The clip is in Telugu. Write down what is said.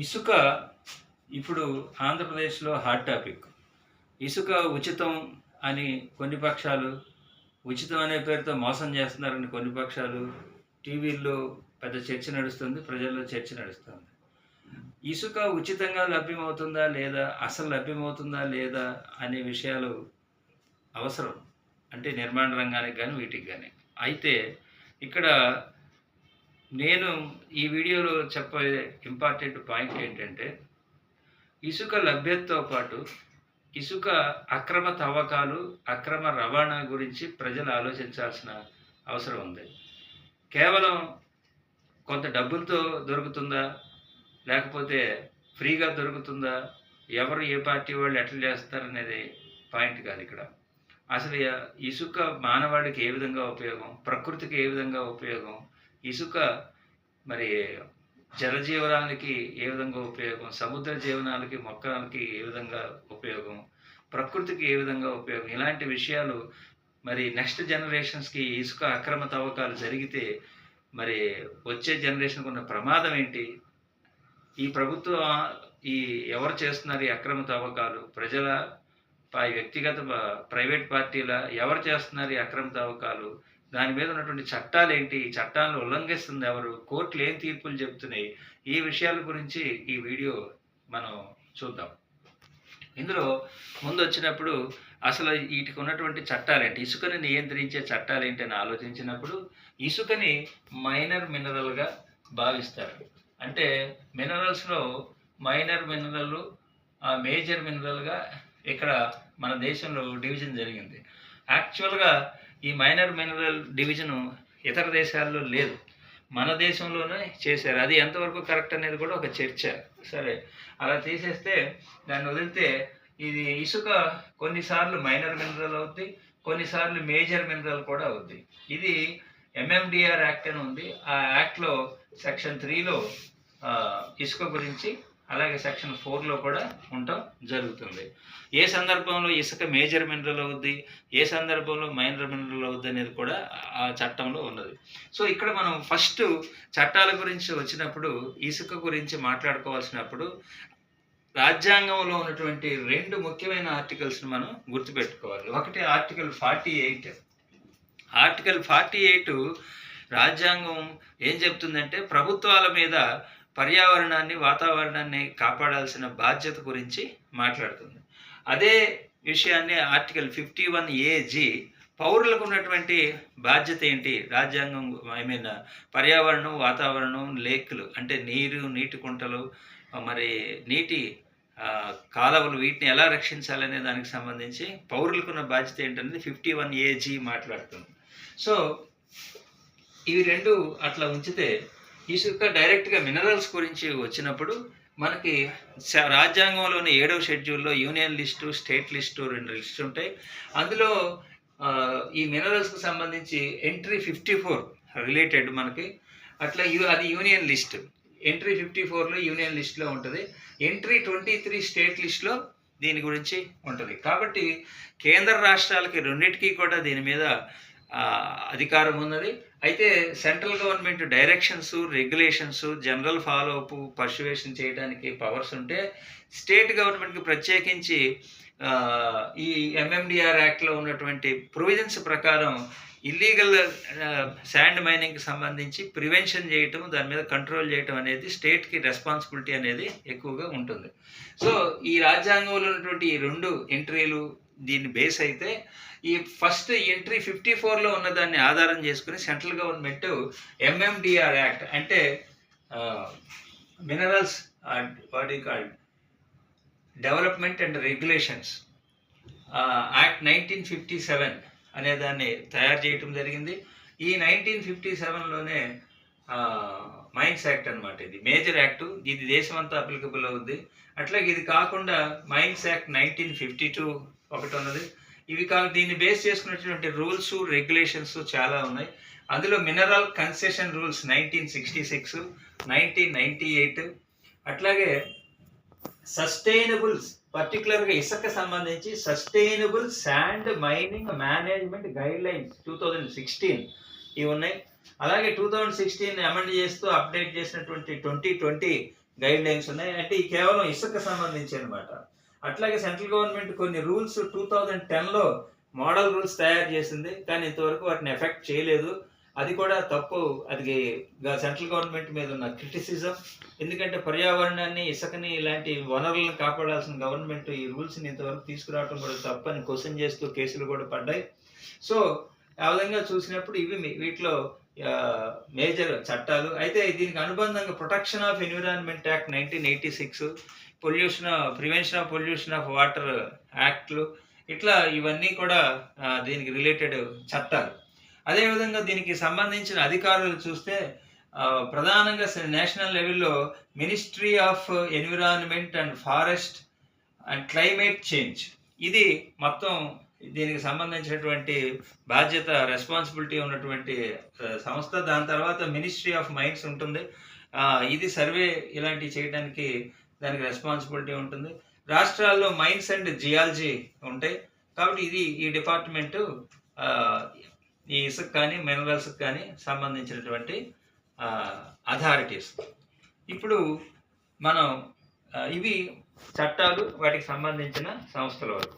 ఇసుక ఇప్పుడు ఆంధ్రప్రదేశ్లో హాట్ టాపిక్ ఇసుక ఉచితం అని కొన్ని పక్షాలు ఉచితం అనే పేరుతో మోసం చేస్తున్నారని కొన్ని పక్షాలు టీవీల్లో పెద్ద చర్చ నడుస్తుంది ప్రజల్లో చర్చ నడుస్తుంది. ఇసుక ఉచితంగా లభ్యమవుతుందా లేదా అసలు లభ్యమవుతుందా లేదా అనే విషయాలు అవసరం. అంటే నిర్మాణ రంగానికి కానీ వీటికి కానీ అయితే ఇక్కడ నేను ఈ వీడియోలో చెప్పే ఇంపార్టెంట్ పాయింట్ ఏంటంటే ఇసుక లభ్యతతో పాటు ఇసుక అక్రమ తవ్వకాలు అక్రమ రవాణా గురించి ప్రజలు ఆలోచించాల్సిన అవసరం ఉంది. కేవలం కొంత డబ్బులతో దొరుకుతుందా? లేకపోతే ఫ్రీగా దొరుకుతుందా? ఎవరు ఏ పార్టీ వాళ్ళు ఎట్లా చేస్తారనేది పాయింట్ కాదు ఇక్కడ. అసలు ఇసుక మానవాళికి ఏ విధంగా ఉపయోగం? ప్రకృతికి ఏ విధంగా ఉపయోగం? ఇసుక మరి జలజీవనాలకి ఏ విధంగా ఉపయోగం? సముద్ర జీవనాలకి మొక్కలకి ఏ విధంగా ఉపయోగం? ప్రకృతికి ఏ విధంగా ఉపయోగం? ఇలాంటి విషయాలు మరి నెక్స్ట్ జనరేషన్స్కి ఇసుక అక్రమ తవ్వకాలు జరిగితే మరి వచ్చే జనరేషన్కి ఉన్న ప్రమాదం ఏంటి? ఈ ప్రభుత్వం ఈ ఎవరు చేస్తున్నారు ఈ అక్రమ తవ్వకాలు? ప్రజల పై వ్యక్తిగత ప్రైవేట్ పార్టీల ఎవరు చేస్తున్నారు ఈ అక్రమ తవ్వకాలు? దాని మీద ఉన్నటువంటి చట్టాలు ఏంటి? ఈ చట్టాలను ఉల్లంఘిస్తుంది ఎవరు? కోర్టులు ఏం తీర్పులు చెప్తున్నాయి ఈ విషయాల గురించి ఈ వీడియో మనం చూద్దాం. ఇందులో ముందు వచ్చినప్పుడు అసలు వీటికి ఉన్నటువంటి చట్టాలేంటి ఇసుకని నియంత్రించే చట్టాలు ఏంటి అని ఆలోచించినప్పుడు ఇసుకని మైనర్ మినరల్గా భావిస్తారు. అంటే మినరల్స్లో మైనర్ మినరల్ మేజర్ మినరల్గా ఇక్కడ మన దేశంలో డివిజన్ జరిగింది. యాక్చువల్గా ఈ మైనర్ మినరల్ డివిజన్ ఇతర దేశాల్లో లేదు. మన దేశంలోనే చేశారు. అది ఎంతవరకు కరెక్ట్ అనేది కూడా ఒక చర్చ. సరే. అలా తీసేస్తే దాన్ని వదిలితే ఇది ఇసుక కొన్నిసార్లు మైనర్ మినరల్ అవుద్ది కొన్నిసార్లు మేజర్ మినరల్ కూడా అవుద్ది. ఇది ఎంఎండిఆర్ యాక్ట్ అని ఉంది. ఆ యాక్ట్లో సెక్షన్ త్రీలో ఇసుక గురించి అలాగే సెక్షన్ ఫోర్లో కూడా ఉండటం జరుగుతుంది. ఏ సందర్భంలో ఇసుక మేజర్ మినరల్ అవుద్ది? ఏ సందర్భంలో మైనర్ మినరల్ అవుద్ది అనేది కూడా ఆ చట్టంలో ఉన్నది. సో ఇక్కడ మనం ఫస్ట్ చట్టాల గురించి వచ్చినప్పుడు ఇసుక గురించి మాట్లాడుకోవాల్సినప్పుడు రాజ్యాంగంలో ఉన్నటువంటి రెండు ముఖ్యమైన ఆర్టికల్స్ని మనం గుర్తుపెట్టుకోవాలి. ఒకటి article forty eight. Article forty eight రాజ్యాంగం ఏం చెప్తుందంటే ప్రభుత్వాల మీద పర్యావరణాన్ని వాతావరణాన్ని కాపాడాల్సిన బాధ్యత గురించి మాట్లాడుతుంది. అదే విషయాన్ని ఆర్టికల్ ఫిఫ్టీ వన్ ఏజీ పౌరులకు ఉన్నటువంటి బాధ్యత ఏంటి? రాజ్యాంగం ఐ మీన్ పర్యావరణం వాతావరణం లేక్లు అంటే నీరు నీటి కుంటలు మరి నీటి కాలవలు కాలువలు వీటిని ఎలా రక్షించాలనే దానికి సంబంధించి పౌరులకు ఉన్న బాధ్యత ఏంటనేది ఫిఫ్టీ వన్ ఏజీ మాట్లాడుతుంది. సో ఇవి రెండు అట్లా ఉంచితే ఈ ఇసుక డైరెక్ట్గా మినరల్స్ గురించి వచ్చినప్పుడు మనకి రాజ్యాంగంలోని ఏడవ షెడ్యూల్లో యూనియన్ లిస్టు స్టేట్ లిస్టు రెండు లిస్టు ఉంటాయి. అందులో ఈ మినరల్స్కి సంబంధించి ఎంట్రీ ఫిఫ్టీ ఫోర్ రిలేటెడ్ మనకి. అట్లా యూ అది యూనియన్ లిస్ట్. ఎంట్రీ ఫిఫ్టీ ఫోర్లో యూనియన్ లిస్ట్లో ఉంటుంది. ఎంట్రీ ట్వంటీ త్రీ స్టేట్ లిస్ట్లో దీని గురించి ఉంటుంది. కాబట్టి కేంద్ర రాష్ట్రాలకి రెండింటికి కూడా దీని మీద అధికారం ఉన్నది. అయితే central government directions regulations general follow up persuasion చేయడానికి పవర్స్ ఉంటే స్టేట్ గవర్నమెంట్కి ప్రత్యేకించి ఈ ఎంఎండిఆర్ యాక్ట్లో ఉన్నటువంటి ప్రొవిజన్స్ ప్రకారం ఇల్లీగల్ శాండ్ మైనింగ్కి సంబంధించి ప్రివెన్షన్ చేయటం దాని మీద కంట్రోల్ చేయటం అనేది స్టేట్కి రెస్పాన్సిబిలిటీ అనేది ఎక్కువగా ఉంటుంది. సో ఈ రాజ్యాంగంలో ఉన్నటువంటి ఈ రెండు ఎంట్రీలు దీన్ని బేస్ అయితే ఈ ఫస్ట్ ఎంట్రీ ఫిఫ్టీ ఫోర్లో ఉన్న దాన్ని ఆధారం చేసుకుని సెంట్రల్ గవర్నమెంట్ ఎంఎండిఆర్ యాక్ట్ అంటే మినరల్స్ వాట్ ఈ called development and regulations act nineteen fifty seven అనే దాన్ని తయారు చేయటం జరిగింది. ఈ నైన్టీన్ ఫిఫ్టీ సెవెన్లోనే మైన్స్ యాక్ట్ అన్నమాట ఇది. మేజర్ యాక్ట్ ఇది దేశమంతా అప్లికబుల్ అవుద్ది. అట్లాగే ఇది కాకుండా mines act nineteen fifty two ఒకటి ఉన్నది ఇవి కాదు దీన్ని బేస్ చేసుకున్నటువంటి రూల్స్ రెగ్యులేషన్స్ చాలా ఉన్నాయి. అందులో mineral concession rules nineteen sixty six nineteen ninety eight అట్లాగే సస్టైనబుల్స్ పర్టికులర్గా ఇసుక సంబంధించి sustainable sand mining management guidelines two thousand sixteen ఇవి ఉన్నాయి. అలాగే టూ థౌజండ్ సిక్స్టీన్ అమెండ్ చేస్తూ అప్డేట్ చేసినటువంటి ట్వంటీ ట్వంటీ గైడ్ లైన్స్ ఉన్నాయి. అంటే ఈ కేవలం ఇసుక సంబంధించి అనమాట అట్లాగే సెంట్రల్ గవర్నమెంట్ కొన్ని రూల్స్ టూ థౌజండ్ టెన్లో మోడల్ రూల్స్ తయారు చేసింది కానీ ఇంతవరకు వాటిని ఎఫెక్ట్ చేయలేదు. అది కూడా తప్పు. అది సెంట్రల్ గవర్నమెంట్ మీద ఉన్న క్రిటిసిజం. ఎందుకంటే పర్యావరణాన్ని ఇసుకని ఇలాంటి వనరులను కాపాడాల్సిన గవర్నమెంట్ ఈ రూల్స్ని ఇంతవరకు తీసుకురావడం కూడా తప్పని క్వశ్చన్ చేస్తూ కేసులు కూడా పడ్డాయి. సో ఆ విధంగా చూసినప్పుడు ఇవి వీటిలో మేజర్ చట్టాలు. అయితే దీనికి అనుబంధంగా protection of environment act nineteen eighty six pollution prevention of pollution of water యాక్ట్లు ఇట్లా ఇవన్నీ కూడా దీనికి రిలేటెడ్ చట్టాలు. అదేవిధంగా దీనికి సంబంధించిన అధికారులు చూస్తే ప్రధానంగా నేషనల్ లెవెల్లో ministry of environment and forest and climate change ఇది మొత్తం దీనికి సంబంధించినటువంటి బాధ్యత రెస్పాన్సిబిలిటీ ఉన్నటువంటి సంస్థ. దాని తర్వాత మినిస్ట్రీ ఆఫ్ మైన్స్ ఉంటుంది. ఇది సర్వే ఇలాంటివి చేయడానికి దానికి రెస్పాన్సిబిలిటీ ఉంటుంది. రాష్ట్రాల్లో మైన్స్ అండ్ జియాలజీ ఉంటాయి. కాబట్టి ఇది ఈ డిపార్ట్మెంటు ఈ ఇసుక కానీ మినరల్స్ కానీ సంబంధించినటువంటి అథారిటీస్ ఇప్పుడు మనం ఇవి చట్టాలు వాటికి సంబంధించిన సంస్థల వరకు.